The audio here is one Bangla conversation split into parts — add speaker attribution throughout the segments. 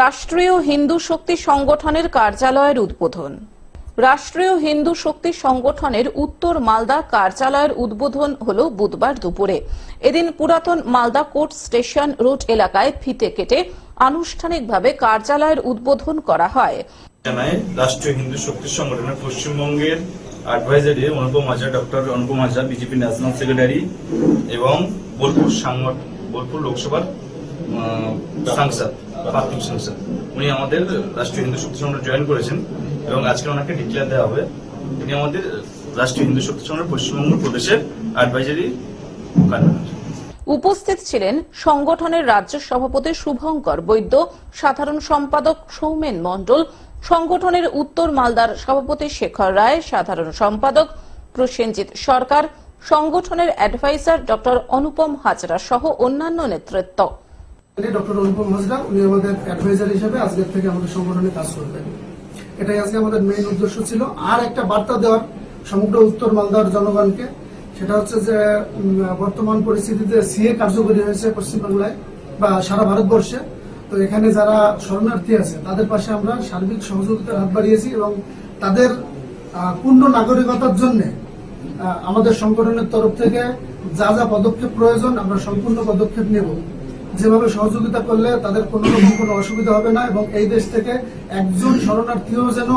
Speaker 1: রাষ্ট্রীয় হিন্দু শক্তি সংগঠনের কার্যালয়ের উদ্বোধন। রাষ্ট্রীয় হিন্দু শক্তি সংগঠনের উত্তর মালদা কার্যালয়ের উদ্বোধন হল বুধবার দুপুরে। এদিন পুরাতন মালদা কোর্ট স্টেশন রোড এলাকায় ফিতে কেটে আনুষ্ঠানিকভাবে কার্যালয়ের উদ্বোধন করা হয়।
Speaker 2: রাষ্ট্রীয় হিন্দু শক্তি সংগঠনের পশ্চিমবঙ্গের advisory Anupam Hazra doctor Anupam Hazra BJP national secretary এবং বোলপুর সাংগঠ, বোলপুর লোকসভার সাংসদ প্রাথমিক সাংসদ। উনি আমাদের রাষ্ট্রীয় হিন্দু শক্তি সংগঠন জয়েন করেছেন এবং আজকে ওনাকে ডিক্লেয়ার দেওয়া হবে। উনি আমাদের রাষ্ট্রীয় হিন্দু শক্তি সংগঠন পশ্চিমবঙ্গ প্রদেশের অ্যাডভাইজারি
Speaker 1: উপস্থিত ছিলেন সংগঠনের রাজ্য সভাপতি শুভঙ্কর বৈদ্য, সাধারণ সম্পাদক সৌমেন মণ্ডল, সংগঠনের উত্তর মালদার সভাপতি শেখর রায়, সাধারণ সম্পাদক প্রসেনজিৎ সরকার, সংগঠনের অ্যাডভাইজার ডক্টর অনুপম হাজরা সহ অন্যান্য নেতৃত্ব।
Speaker 3: ডক্টর অনুপম হাজরা উনি আমাদের অ্যাডভাইজার হিসেবে আজকের থেকে আমাদের সংগঠনে কাজ করবেন। এটাই আজকে আমাদের মেইন উদ্দেশ্য ছিল। আর একটা বার্তা দেওয়ার, সমগ্র উত্তর মালদার জনগণকে, সেটা হচ্ছে যে বর্তমান পরিস্থিতিতে সিএ কার্যকরী হয়েছে পশ্চিমবাংলায় বা সারা ভারতবর্ষে। তো এখানে যারা শরণার্থী আছে, তাদের পাশে আমরা সার্বিক সহযোগিতার হাত বাড়িয়েছি এবং তাদের পূর্ণ নাগরিকতার জন্য আমাদের সংগঠনের তরফ থেকে যা যা পদক্ষেপ প্রয়োজন, আমরা সম্পূর্ণ পদক্ষেপ নেব। যেভাবে সহযোগিতা করলে তাদের কোনো রকম কোনো অসুবিধা হবে না এবং এই দেশ থেকে একজন শরণার্থীও যেন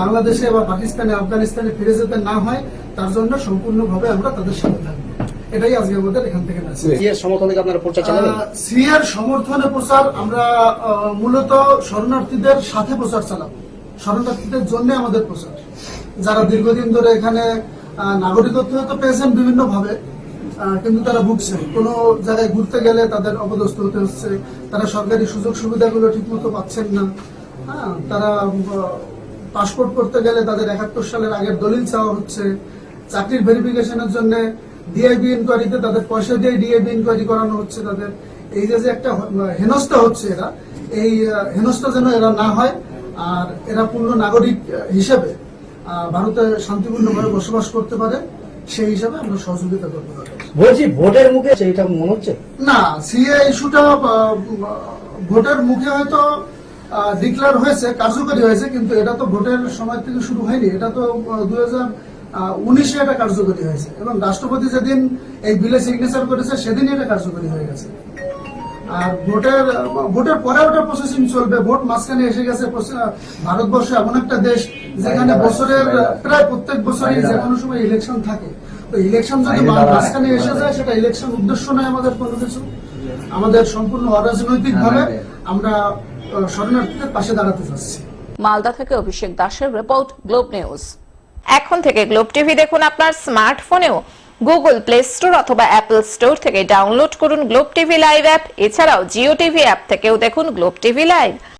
Speaker 3: বাংলাদেশে বা পাকিস্তানে আফগানিস্তানে ফিরে যেতে না হয় তার জন্য সম্পূর্ণভাবে আমরা তাদের সাথে থাকব। এটাই আজকে আমাদের এখান থেকে
Speaker 4: ইয়ে সমর্থনে প্রচার
Speaker 3: আমরা মূলত শরণার্থীদের সাথে প্রচার চালাবো। শরণার্থীদের জন্য আমাদের প্রচার। যারা দীর্ঘদিন ধরে এখানে নাগরিকত্ব হয়তো পেয়েছেন বিভিন্ন ভাবে কিন্তু তারা ভুগছে। কোনো জায়গায় ঘুরতে গেলে তাদের অপদস্থ হতে হচ্ছে, তারা সরকারি সুযোগ সুবিধাগুলো ঠিকমতো পাচ্ছেন না। হ্যাঁ তারা পাসপোর্ট করতে গেলে তাদের একাত্তর সালের আগের দলিল চাওয়া হচ্ছে। চাকরির ভেরিফিকেশনের জন্য ডিআইবি ইনকোয়ারিতে তাদের পয়সা দিয়ে ডিআইবি ইনকোয়ারি করানো হচ্ছে তাদের। এই যে একটা হেনস্থা হচ্ছে এরা, এই হেনস্থা যেন এরা না হয় আর এরা পূর্ণ নাগরিক হিসেবে ভারতে শান্তিপূর্ণভাবে বসবাস করতে পারে, সেই হিসাবে আমরা সহযোগিতা করতে পারি
Speaker 4: বলছি ভোটের মুখে সেইটা মনে হচ্ছে?
Speaker 3: না সিএ ইস্যুটা ভোটের মুখে হয়তো ডিক্লেয়ার হয়েছে কার্যকরী হয়েছে কিন্তু এটা তো ভোটের সময় থেকে শুরু হয়নি। এটা তো হাজার উনিশে এটা কার্যকরী হয়েছে। এবং রাষ্ট্রপতি যেদিন এই বিলে সিগনেচার করেছে সেদিনই এটা কার্যকরী হয়ে গেছে। আর ভোটের ভোটের পরে ওটা প্রসেসিং চলবে। ভোট মাঝখানে এসে গেছে ভারতবর্ষ এমন একটা দেশ যেখানে বছরের প্রায় প্রত্যেক বছরই যে কোনো সময় ইলেকশন থাকে। তো ইলেকশন যদি মাঝখানে এসে যায় সেটা ইলেকশন উদ্দেশ্য নয় আমাদের কোনো কিছু। আমাদের সম্পূর্ণ অরাজনৈতিক ভাবে আমরা শরণার্থীদের পাশে দাঁড়াতে চাচ্ছি।
Speaker 1: মালদা থেকে অভিষেক দাসের রিপোর্ট গ্লোব নিউজ।
Speaker 5: এখন থেকে গ্লোব টিভি দেখুন আপনার স্মার্টফোনেও। গুগল প্লে স্টোর অথবা অ্যাপল স্টোর থেকে ডাউনলোড করুন গ্লোব টিভি লাইভ অ্যাপ। এছাড়াও জিও টিভি অ্যাপ থেকেও দেখুন গ্লোব টিভি লাইভ।